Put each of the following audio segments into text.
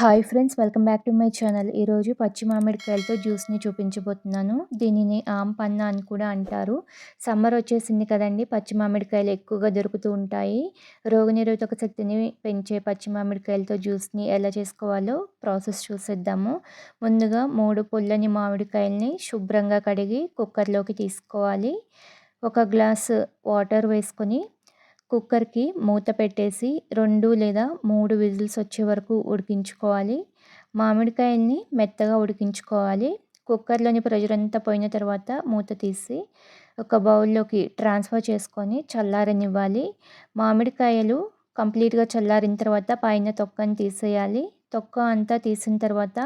Hi friends welcome back to my channel ఈరోజు పచ్చి మామిడికాయలతో జ్యూస్ని చూపించబోతున్నాను. దీనిని ఆమ్ పన్న అని కూడా అంటారు. సమ్మర్ వచ్చేసింది కదండి పచ్చి మామిడికాయలు ఎక్కువగా దొరుకుతూ ఉంటాయి. రోగనిరోధక శక్తిని పెంచే పచ్చి మామిడికాయలతో జ్యూస్ని ఎలా చేసుకోవాలో ప్రాసెస్ చూసేద్దాము. ముందుగా మూడు పుల్లని మామిడికాయల్ని శుభ్రంగా కడిగి కుక్కర్లోకి తీసుకోవాలి. ఒక గ్లాస్ వాటర్ వేసుకొని కుక్కర్కి మూత పెట్టేసి రెండు లేదా మూడు విజిల్స్ వచ్చే వరకు ఉడికించుకోవాలి. మామిడికాయల్ని మెత్తగా ఉడికించుకోవాలి. కుక్కర్లోని ప్రెషర్ అంతా పోయిన తర్వాత మూత తీసి ఒక బౌల్లోకి ట్రాన్స్ఫర్ చేసుకొని చల్లారనివ్వాలి. మామిడికాయలు కంప్లీట్గా చల్లారిన తర్వాత పైన తొక్కని తీసేయాలి. తొక్క అంతా తీసిన తర్వాత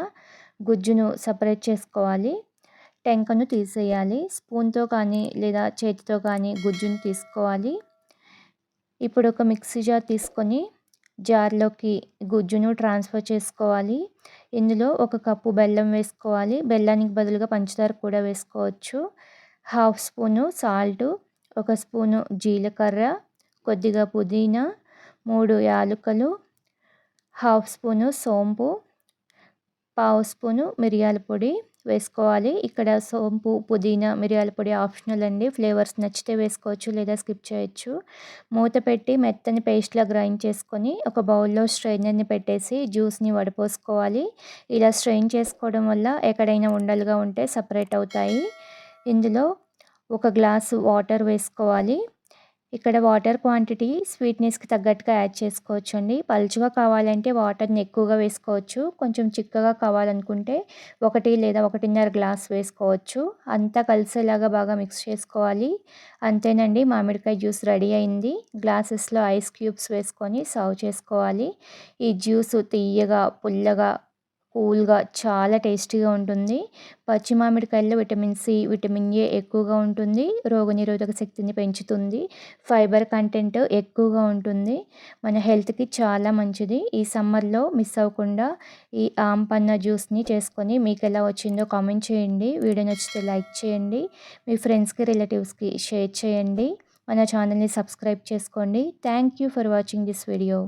గుజ్జును సపరేట్ చేసుకోవాలి. టెంకను తీసేయాలి. స్పూన్తో కానీ లేదా చేతితో కానీ గుజ్జును తీసుకోవాలి. ఇప్పుడు ఒక మిక్సీ జార్ తీసుకొని జార్లోకి గుజ్జును ట్రాన్స్ఫర్ చేసుకోవాలి. ఇందులో ఒక కప్పు బెల్లం వేసుకోవాలి. బెల్లానికి బదులుగా పంచదార కూడా వేసుకోవచ్చు. హాఫ్ స్పూను సాల్ట్ ఒక స్పూను జీలకర్ర కొద్దిగా పుదీనా మూడు యాలకులు హాఫ్ స్పూను సోంపు పావు స్పూను మిరియాల పొడి వేసుకోవాలి. ఇక్కడ సోంపు పుదీనా మిరియాల పొడి ఆప్షనల్ అండి. ఫ్లేవర్స్ నచ్చితే వేసుకోవచ్చు లేదా స్కిప్ చేయొచ్చు. మూత పెట్టి మెత్తని పేస్ట్లా గ్రైండ్ చేసుకొని ఒక బౌల్లో స్ట్రైనర్ని పెట్టేసి జ్యూస్ని వడపోసుకోవాలి. ఇలా స్ట్రెయిన్ చేసుకోవడం వల్ల ఎక్కడైనా ఉండలుగా ఉంటే సపరేట్ అవుతాయి. ఇందులో ఒక గ్లాసు వాటర్ వేసుకోవాలి. ఇక్కడ వాటర్ క్వాంటిటీ స్వీట్నెస్కి తగ్గట్టుగా యాడ్ చేసుకోవచ్చు అండి పలుచుగా కావాలంటే వాటర్ని ఎక్కువగా వేసుకోవచ్చు. కొంచెం చిక్కగా కావాలనుకుంటే ఒకటి లేదా ఒకటిన్నర గ్లాస్ వేసుకోవచ్చు. అంతా కలిసేలాగా బాగా మిక్స్ చేసుకోవాలి. అంతేనండి మామిడికాయ జ్యూస్ రెడీ అయింది. గ్లాసెస్లో ఐస్ క్యూబ్స్ వేసుకొని సర్వ్ చేసుకోవాలి. ఈ జ్యూస్ తీయగా పుల్లగా కూల్గా చాలా టేస్టీగా ఉంటుంది. పచ్చి మామిడికాయల్లో విటమిన్ సి విటమిన్ ఏ ఎక్కువగా ఉంటుంది. రోగనిరోధక శక్తిని పెంచుతుంది. ఫైబర్ కంటెంట్ ఎక్కువగా ఉంటుంది. మన హెల్త్కి చాలా మంచిది. ఈ సమ్మర్లో మిస్ అవ్వకుండా ఈ ఆంపన్న జ్యూస్ని చేసుకొని మీకు ఎలా వచ్చిందో కామెంట్ చేయండి. వీడియో నచ్చితే లైక్ చేయండి. మీ ఫ్రెండ్స్కి రిలేటివ్స్కి షేర్ చేయండి. మన ఛానల్ని సబ్స్క్రైబ్ చేసుకోండి. Thank you for watching this video.